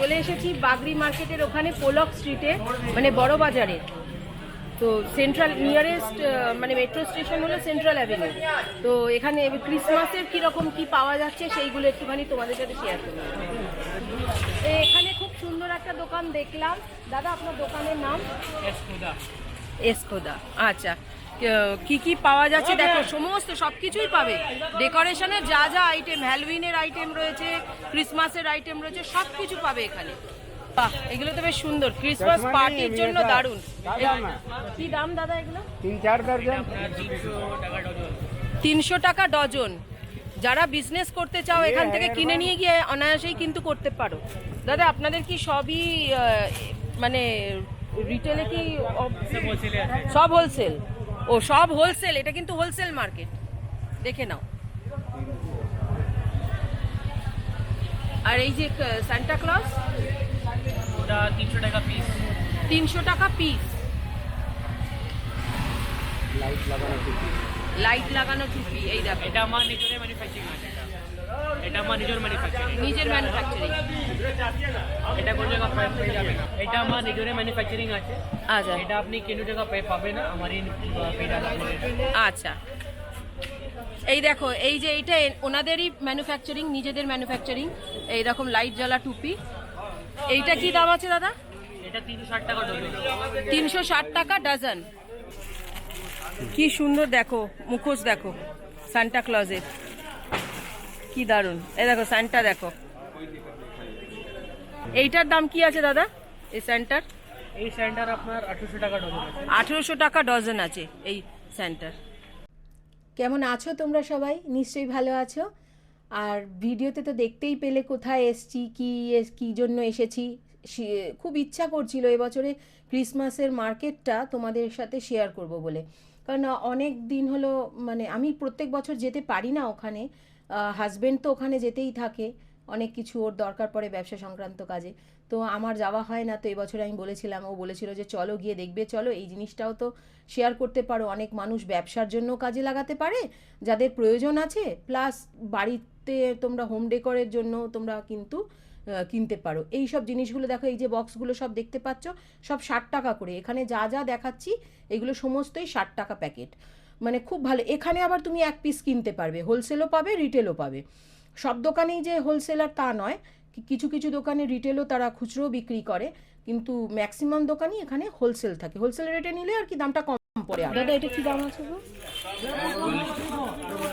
চলে এসেছি বাগরি মার্কেটের ওখানে পোলক স্ট্রিটে মানে বড় বাজারে। তো সেন্ট্রাল নিয়ারেস্ট মানে মেট্রো স্টেশন হলো সেন্ট্রাল অ্যাভিনিউ তো এখানে ক্রিসমাসের কীরকম কি পাওয়া যাচ্ছে সেইগুলো একটুখানি তোমাদের সাথে শেয়ার করব। এখানে খুব সুন্দর একটা দোকান দেখলাম। দাদা আপনার দোকানের নাম? এসকোদা। এসকোদা। আচ্ছা। ক- কি পাওয়া যাচ্ছে? দেখো সমস্ত সব কিছুই পাবে। ডেকোরেশনের যা যা আইটেম হ্যালোউইনের আইটেম রয়েছে ক্রিসমাসের আইটেম রয়েছে সব কিছু পাবে এখানে। বাহ এগুলো তো বেশ সুন্দর। ক্রিসমাস পার্টির জন্য দারুণ। কি দাম দাদা এগুলো? তিন চার দর্জন তিনশো টাকা ডজন। যারা বিজনেস করতে চাও এখান থেকে কিনে নিয়ে গিয়ে অনায়াসেই কিন্তু করতে পারো। দাদা আপনাদের কি সবই মানে রিটেলে কি সব হোলসেল ও সব হোলসেল এটা কিন্তু হোলসেল মার্কেট দেখে নাও। আর এই যে সান্টা ক্লস ওটা তিনশো টাকা পিস তিনশো টাকা পিস লাইট লাগানো টুপি। লাইট লাগানো টুপি এই দেখো। এটা আমার নিজের ম্যানুফ্যাকচারিং আছে। এটা আমার নিজের ম্যানুফ্যাকচারিং নিজের ম্যানুফ্যাকচারিং এটা কোনো জায়গা পাই পেয়ে যাবে? না এটা আমার নিজের ম্যানুফ্যাকচারিং আছে। আচ্ছা। এটা আপনি কোনো জায়গা পেয়ে পাবে না আমার আচ্ছা। এই দেখো এই যে এইটা ওনাদেরই ম্যানুফ্যাকচারিং নিজেদের ম্যানুফ্যাকচারিং এই রকম লাইট জ্বালা টুপি। এইটা কি দাম আছে দাদা? এটা তিনশো ষাট টাকা ডজন তিনশো ষাট টাকা ডজন কি সুন্দর দেখো মুখোশ দেখো সান্টা ক্লজের কি দারুণ এই দেখো সান্টা দেখো। এইটার দাম কি আছে দাদা? এই স্যান্টার এই স্যান্ডার আপনার আঠারোশো টাকা ডজন আছে। আঠেরোশো টাকা ডজন আছে এই স্যান্টার কেমন আছো তোমরা সবাই? নিশ্চয়ই ভালো আছো। আর ভিডিওতে তো দেখতেই পেলে কোথায় এসছি কি এস- কি জন্য এসেছি। সে- খুব ইচ্ছা করছিল এবছরে ক্রিসমাসের মার্কেটটা তোমাদের সাথে শেয়ার করব বলে। কারণ অনেক দিন হলো মানে আমি প্রত্যেক বছর যেতে পারি না ওখানে। হাজবেন্ড তো ওখানে যেতেই থাকে। অনেক কিছু ওর দরকার পড়ে ব্যবসা সংক্রান্ত কাজে। তো আমার যাওয়া হয় না, তো এবছর আমি বলেছিলাম, ও বলেছিল যে চলো গিয়ে দেখবে, চলো এই জিনিসটাও তো শেয়ার করতে পারো। অনেক মানুষ ব্যবসার জন্য কাজে লাগাতে পারে, যাদের প্রয়োজন আছে প্লাস বাড়িতে তোমরা হোম ডেকোরের জন্য তোমরা কিন্তু কিনতে পারো। এই সব জিনিসগুলো দেখো, এই যে বক্সগুলো সব দেখতে পাচ্ছ, সব ষাট টাকা করে। এখানে যা যা দেখাচ্ছি, এগুলো সমস্তই ষাট টাকা প্যাকেট মানে খুব ভালো। এখানে আবার তুমি এক পিস কিনতে পারবে। হোলসেলও পাবে রিটেলও পাবে। সব দোকানেই যে হোলসেলার তা নয়। কি- কিছু কিছু দোকানে রিটেলও তারা খুচরো বিক্রি করে। কিন্তু ম্যাক্সিমাম দোকানই এখানে হোলসেল থাকে। হোলসেল রেটে নিলে আর কি দামটা কম পড়ে আর দাদা এটা কি দাম আছে গো?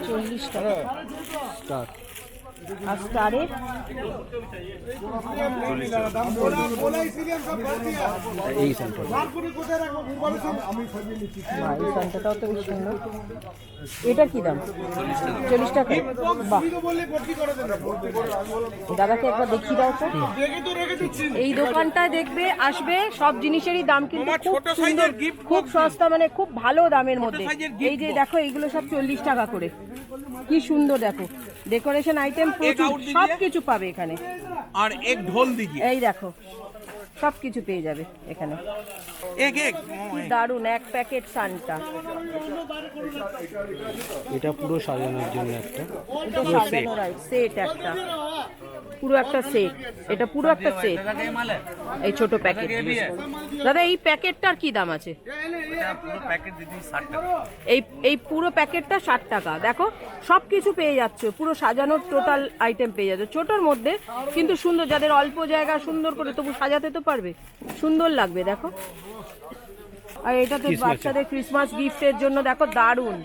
চল্লিশ টাকা। আর স্টারের এই সেন্টার তো বেশ সুন্দর। এটা কি দাম? চল্লিশ টাকা। বাহ। দাদাকে একবার দেখিয়ে দাও তো। এই দোকানটায় দেখবে আসবে সব জিনিসেরই দাম কিন্তু খুব সুন্দর খুব সস্তা মানে খুব ভালো দামের মধ্যে। এই যে দেখো এইগুলো সব চল্লিশ টাকা করে। কি সুন্দর দেখো। ডেকোরেশন আইটেম সব কিছু পাবে এখানে। আর এক ঢোল দিকে? এই দেখো সব কিছু পেয়ে যাবে এখানে। এক এক দারুণ এক প্যাকেট সানটা এটা পুরো সাজানোর জন্য একটা। সেট একটা। পুরো একটা সেট এটা পুরো একটা সেট এই ছোট প্যাকেট দাদা এই প্যাকেটটার কি দাম আছে? এই এই পুরো প্যাকেটটা ষাট টাকা। দেখো সব কিছু পেয়ে যাচ্ছে। পুরো সাজানোর টোটাল আইটেম পেয়ে যাচ্ছে। ছোটোর মধ্যে কিন্তু সুন্দর যাদের অল্প জায়গা সুন্দর করে তবু সাজাতে তো পারবে। সুন্দর লাগবে দেখো। আর এটা তো বাচ্চাদের ক্রিসমাস গিফটের জন্য দেখো দারুণ।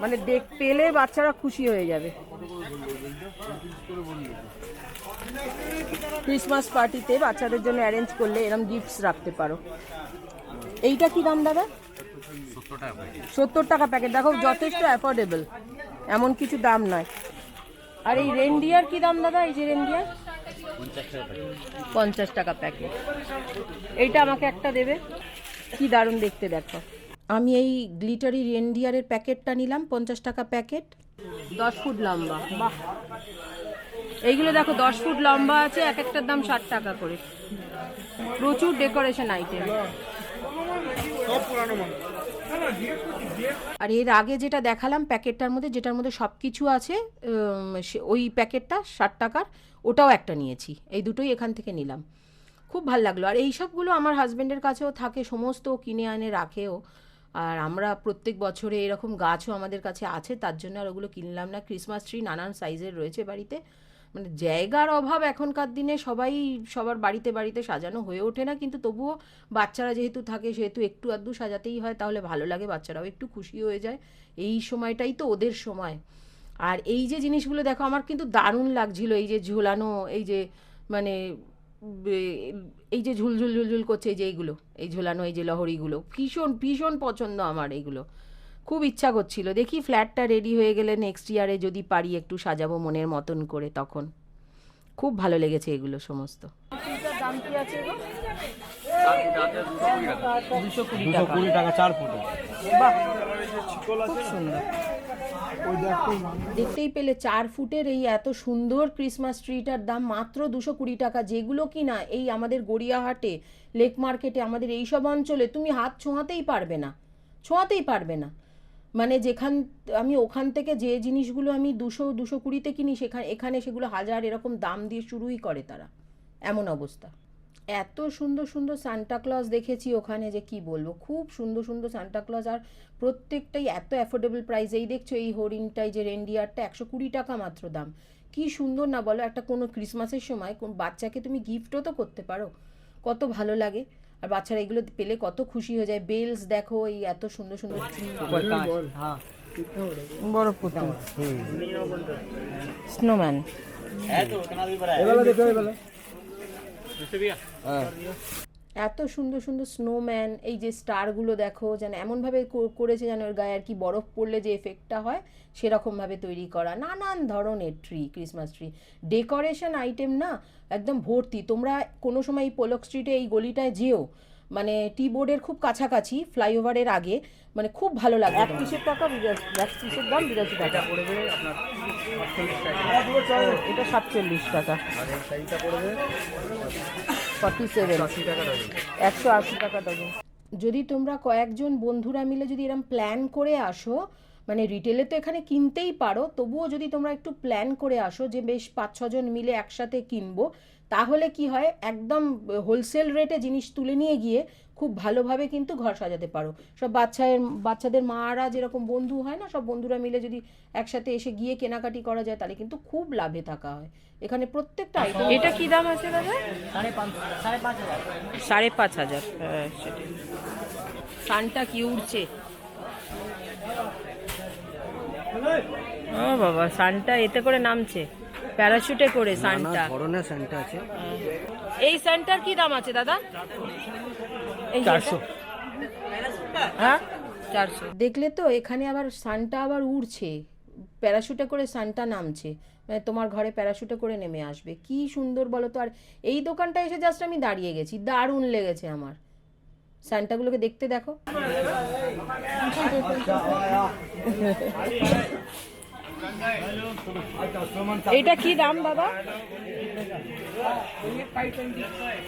মানে দেখ পেলে বাচ্চারা খুশি হয়ে যাবে। ক্রিসমাস পার্টিতে বাচ্চাদের জন্য অ্যারেঞ্জ করলে এরম গিফটস রাখতে পারো। এইটা কি দাম দাদা? সত্তর টাকা প্যাকেট দেখো, যথেষ্ট অ্যাফোর্ডেবল এমন কিছু দাম নয়। আর এই রেন্ডিয়ার কি দাম দাদা? এই যে রেন্ডিয়ার পঞ্চাশ টাকা প্যাকেট এইটা আমাকে একটা দেবে। কি দারুণ দেখতে দেখো। আমি এই গ্লিটারি রেন্ডিয়ারের প্যাকেটটা নিলাম, পঞ্চাশ টাকা প্যাকেট দশ ফুট লম্বা, বাহ। এইগুলো দেখো, দশ ফুট লম্বা আছে, এক একটার দাম ষাট টাকা করে। প্রচুর ডেকোরেশন আইটেম আর এর আগে যেটা দেখালাম, প্যাকেটটার মধ্যে, যেটার মধ্যে সব কিছু আছে ওই প্যাকেটটা ষাট টাকার, ওটাও একটা নিয়েছি। এই দুটোই এখান থেকে নিলাম। খুব ভালো লাগল। আর এই সবগুলো আমার হাজব্যান্ডের কাছেও থাকে, সমস্ত কিনে আনে রাখেও আর আমরা প্রত্যেক বছরে এরকম গাছও আমাদের কাছে আছে, তার জন্য আর ওগুলো কিনলাম না। ক্রিসমাস ট্রি নানান সাইজের রয়েছে বাড়িতে। মানে জায়গার অভাব এখনকার দিনে সবাই সবার বাড়িতে বাড়িতে সাজানো হয়ে ওঠে না, কিন্তু তবুও বাচ্চারা যেহেতু থাকে, সেহেতু একটু আধটু সাজাতেই হয়, তাহলে ভালো লাগে, বাচ্চারাও একটু খুশি হয়ে যায়। এই সময়টাই তো ওদের সময়। আর এই যে জিনিসগুলো দেখো, আমার কিন্তু দারুণ লাগছিল, এই যে ঝোলানো, এই যে মানে এই যে ঝুলঝুল ঝুলঝুল করছে এই যে এইগুলো এই ঝোলানো এই যে লহরিগুলো ভীষণ ভীষণ পছন্দ আমার এইগুলো। খুব ইচ্ছা করছিল। দেখি ফ্ল্যাটটা রেডি হয়ে গেলে নেক্সট ইয়ারে যদি পারি একটু সাজাবো মনের মতন করে তখন। খুব ভালো লেগেছে এগুলো সমস্ত। দাম কি আছে দুশো কুড়ি টাকা চার ফুটে। বাহ খুব সুন্দর। দেখতেই পেলে চার ফুটের এই এত সুন্দর ক্রিসমাস ট্রিটার দাম মাত্র দুশো কুড়ি টাকা। যেগুলো কি না এই আমাদের গড়িয়াহাটে লেক মার্কেটে আমাদের এই সব অঞ্চলে তুমি হাত ছোঁয়াতেই পারবে না। ছোঁয়াতেই পারবে না। মানে যেখান, আমি ওখান থেকে যে জিনিসগুলো আমি দুশো দুশো কুড়িতে কিনি, সেখানে, এখানে সেগুলো হাজার এরকম দাম দিয়ে শুরুই করে তারা। এমন অবস্থা। এত সুন্দর সুন্দর সান্টা ক্লজ দেখেছি ওখানে যে কি বলব? খুব সুন্দর সুন্দর সান্টা ক্লজ আর প্রত্যেকটাই এত অ্যাফোর্ডেবল প্রাইস এই দেখছ এই হরিণটাই যে রেন্ডিয়ারটা একশো কুড়ি টাকা মাত্র দাম। কি সুন্দর না বলো একটা কোনো ক্রিসমাসের সময় কোন বাচ্চাকে তুমি গিফটও তো করতে পারো। কত ভালো লাগে। আর বাচ্চারা এগুলো পেলে কত খুশি হয়ে যায়। বেলস দেখো এই এত সুন্দর সুন্দর হ্যাঁ। বড় পুতুল। স্নোম্যান এত সুন্দর সুন্দর স্নোম্যান এই যে স্টারগুলো দেখো, যেন এমনভাবে করেছে যেন ওর গায়ে আর কি বরফ পড়লে যে এফেক্টটা হয়, সেরকমভাবে তৈরি করা। নানান ধরনের tree Christmas tree decoration item না, একদম ভর্তি। তোমরা কোনো সময় এই পোলক স্ট্রিটে এই গলিটায় যেও মানে টি বোর্ডের খুব কাছাকাছি ফ্লাইওভারের আগে মানে খুব ভালো লাগে এক পিসের টাকা এক পিসের দাম বিরাশি টাকা। এটা সাতচল্লিশ টাকা। ফর্টি সেভেন একশো আশি টাকা ডজন যদি তোমরা কয়েকজন বন্ধুরা মিলে যদি এরম প্ল্যান করে আসো মানে রিটেলে তো এখানে কিনতেই পারো তবুও যদি তোমরা একটু প্ল্যান করে আসো যে বেশ পাঁচ ছজন মিলে একসাথে কিনবো তাহলে কি হয়? একদম হোলসেল রেটে জিনিস তুলে নিয়ে গিয়ে খুব ভালোভাবে কিন্তু ঘর সাজাতে পারো। সব বাচ্চাদের বাচ্চাদের মারা যেরকম বন্ধু হয় না সব বন্ধুরা মিলে যদি একসাথে এসে গিয়ে কেনাকাটি করা যায় তাহলে কিন্তু খুব লাভে থাকা হয়। এখানে প্রত্যেকটা আইটেম এটা কি দাম আছে দাদা? সাড়ে পাঁচ সাড়ে পাঁচ হাজার। সাড়ে পাঁচ হাজার হ্যাঁ সানটা কি উড়ছে? ও বাবা সানটা এতে করে নামছে। প্যারাশুটে করে সানটা ধরনের স্যান্টা আছে। এই সানটার কি দাম আছে দাদা? চারশো? হ্যাঁ? চারশো। দেখলে তো এখানে আবার সানটা আবার উড়ছে। প্যারাশুটে করে সানটা নামছে। মানে তোমার ঘরে প্যারাশুটে করে নেমে আসবে। কি সুন্দর বলো তো। আর এই দোকানটা এসে জাস্ট আমি দাঁড়িয়ে গেছি। দারুণ লেগেছে আমার। সান্টাগুলোকে দেখতে দেখো। এটা কি দাম বাবা?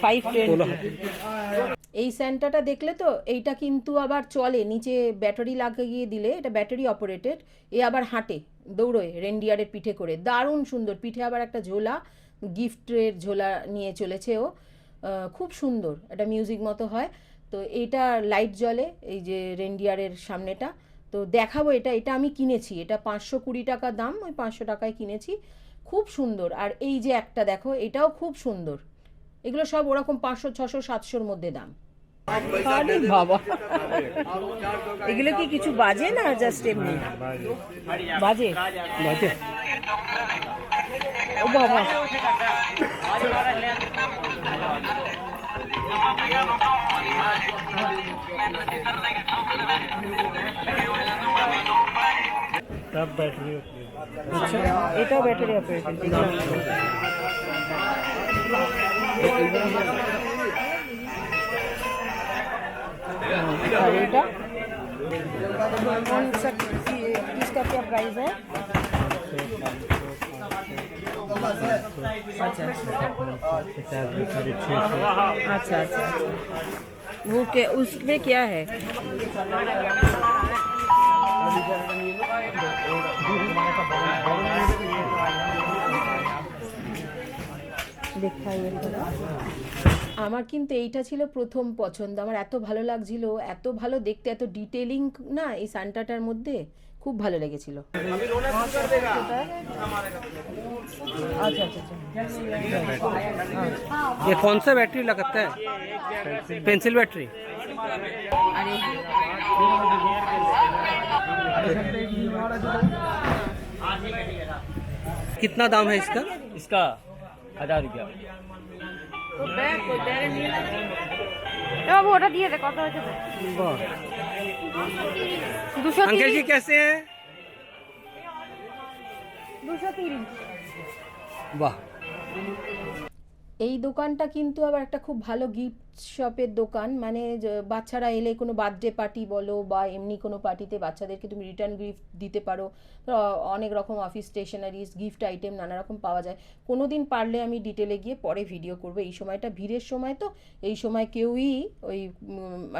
ফাইভ এই স্যান্টাটা দেখলে তো এইটা কিন্তু আবার চলে নিচে ব্যাটারি লাগিয়ে দিলে এটা ব্যাটারি অপারেটেড এ আবার হাঁটে দৌড়োয় রেন্ডিয়ারের পিঠে করে। দারুণ সুন্দর পিঠে আবার একটা ঝোলা গিফটের ঝোলা নিয়ে চলেছে ও। খুব সুন্দর একটা মিউজিক মতো হয়। তো এটা লাইট জ্বলে এই যে রেন্ডিয়ারের সামনেটা। তো দেখাবো এটা এটা আমি কিনেছি। এটা পাঁচশো কুড়ি টাকা দাম ওই পাঁচশো টাকায় কিনেছি। খুব সুন্দর। আর এই যে একটা দেখো এটাও খুব সুন্দর। এগুলো সব ওরকম পাঁচশো ছশো সাতশোর মধ্যে দাম। আরে বাবা। এগুলো কি কিছু বাজে না জাস্ট এমনি? বাজে? বাজে। ও বাবা। এটাও ব্যাটারি অপারেটেড দেখলাম और এটা कौन सा किसका क्या प्राइस है अच्छा अच्छा अच्छा अच्छा वो क्या उसमें क्या है আমার কিন্তু এইটা ছিল প্রথম পছন্দ আমার এত ভালো লাগছিল এত ভালো দেখতে এত ডিটেলিং না এই সান্টাটার মধ্যে খুব ভালো লেগেছিল हाँ। ये कौन सा बैटरी लगता है? Pencil battery. कितना दाम है इसका? इसका हज़ार रुपया। अंकल जी कैसे हैं? वाह এই দোকানটা কিন্তু আবার একটা খুব ভালো গিফট শপের দোকান। মানে বাচ্চারা এলে কোনো বার্থডে পার্টি বলো বা এমনি কোনো পার্টিতে বাচ্চাদেরকে তুমি রিটার্ন গিফট দিতে পারো। অনেক রকম অফিস স্টেশনারিজ গিফট আইটেম নানা রকম পাওয়া যায়। কোনো দিন পারলে আমি ডিটেলে গিয়ে পরে ভিডিও করব। এই সময়টা ভিড়ের সময় তো। এই সময় কেউই ওই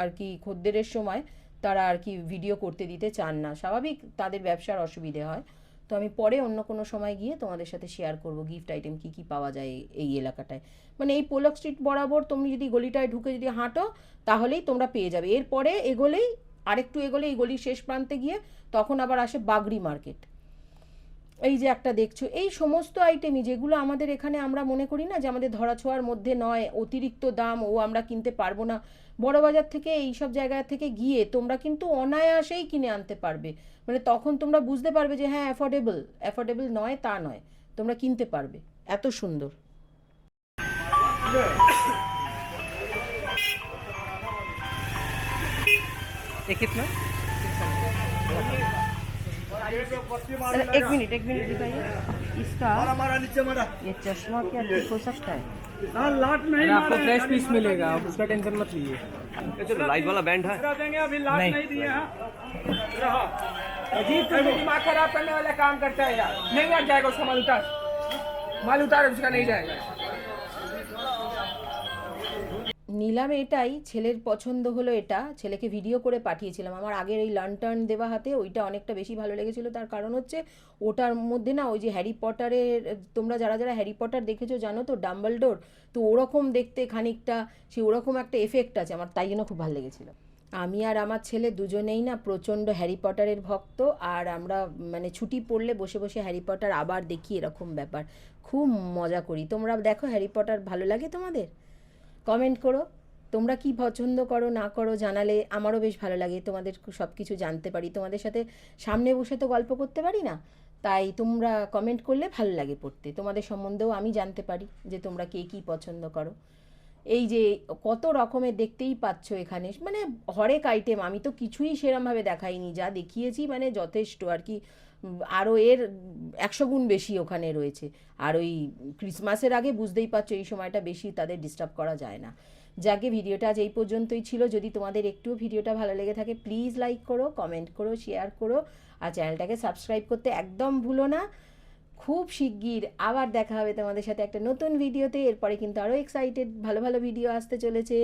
আর কি খদ্দেরের সময় তারা আর কি ভিডিও করতে দিতে চান না। স্বাভাবিক তাদের ব্যবসার অসুবিধে হয়। তো আমি পরে অন্য কোনো সময় গিয়ে তোমাদের সাথে শেয়ার করব গিফট আইটেম কি কি পাওয়া যায় এই- এলাকাটায়। মানে এই পোলক স্ট্রিট বরাবর তুমি যদি গলিটায় ঢুকে যদি হাঁটো, তাহলেই তোমরা পেয়ে যাবে। এরপরে এগোলেই, আরেকটু এগোলে এই গলির শেষ প্রান্তে গিয়ে তখন আবার আসে বাগড়ি মার্কেট এই যে একটা দেখছো এই সমস্ত আইটেমই যেগুলো আমাদের এখানে আমরা মনে করি না যে আমাদের ধরাছোঁয়ার মধ্যে নয় অতিরিক্ত দাম ও আমরা কিনতে পারবো না বড় বাজার থেকে এই সব জায়গা থেকে গিয়ে তোমরা কিন্তু অনায়াসেই কিনে আনতে পারবে মানে তখন তোমরা বুঝতে পারবে যে হ্যাঁ অ্যাফোর্ডেবল অ্যাফোর্ডেবল নয় তা নয় তোমরা কিনতে পারবে এত সুন্দর ये कितना अरे, एक मिनट एक मिनट दिखाइए। इसका ये चश्मा क्या ठीक हो सकता है? अरे आपको फ्रेश पीस मिलेगा आप उसका टेंशन मत लीजिए। लाइट वाला बैंड है। नहीं। अजीब तो दिमाग खराब करने वाला काम करता है यार। नहीं यार जाएगा उसका माल उतार। माल उतार उसका नहीं जाएगा। নিলাম এটাই, ছেলের পছন্দ হলো এটা, ছেলেকে ভিডিও করে পাঠিয়েছিলাম। আমার আগের এই লান্টার্ন দেওয়া হাতে ওইটা অনেকটা বেশি ভালো লেগেছিল। তার কারণ হচ্ছে ওটার মধ্যে না ওই যে হ্যারি পটারের তোমরা যারা যারা হ্যারি পটার দেখেছ জানো তো ডাম্বলডোর তো ওরকম দেখতে খানিকটা, সে ওরকম একটা এফেক্ট আছে আমার, তাই জন্য খুব ভালো লেগেছিল। আমি আর আমার ছেলে দুজনেই না প্রচণ্ড হ্যারি পটারের ভক্ত, আর আমরা মানে ছুটি পড়লে বসে বসে হ্যারি পটার আবার দেখি এরকম ব্যাপার। খুব মজা করি। তোমরা দেখো হ্যারি পটার ভালো লাগে তোমাদের? কমেন্ট করো। তোমরা কি পছন্দ করো, না করো জানালে আমারও বেশ ভালো লাগে। তোমাদের সব কিছু জানতে পারি। তোমাদের সাথে সামনে বসে তো গল্প করতে পারি না। তাই তোমরা কমেন্ট করলে ভালো লাগে পড়তে। তোমাদের সম্বন্ধেও আমি জানতে পারি যে তোমরা কে কী পছন্দ করো। এই যে কত রকমের দেখতেই পাচ্ছ এখানে। মানে হরেক আইটেম আমি তো কিছুই সেরমভাবে দেখাইনি। যা দেখিয়েছি মানে যথেষ্ট আর কি। আরও এর একশো গুণ বেশি ওখানে রয়েছে। আর ওই ক্রিসমাসের আগে বুঝতেই পারছ এই সময়টা বেশি তাদের ডিস্টার্ব করা যায় না। যাকে ভিডিওটা আজ এই পর্যন্তই ছিল, যদি তোমাদের একটু ভিডিওটা ভালো লেগে থাকে প্লিজ লাইক করো কমেন্ট করো শেয়ার করো, আর চ্যানেলটাকে সাবস্ক্রাইব করতে একদম ভুলো না। খুব শিগগির আবার দেখা হবে তোমাদের সাথে একটা নতুন ভিডিওতে এরপরে কিন্তু আরও এক্সাইটেড ভালো ভালো ভিডিও আসতে চলেছে।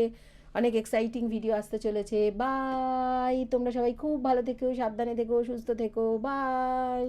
অনেক এক্সাইটিং ভিডিও আসতে চলেছে। বাই তোমরা সবাই খুব ভালো থেকো, সাবধানে থেকো, সুস্থ থেকো। বাই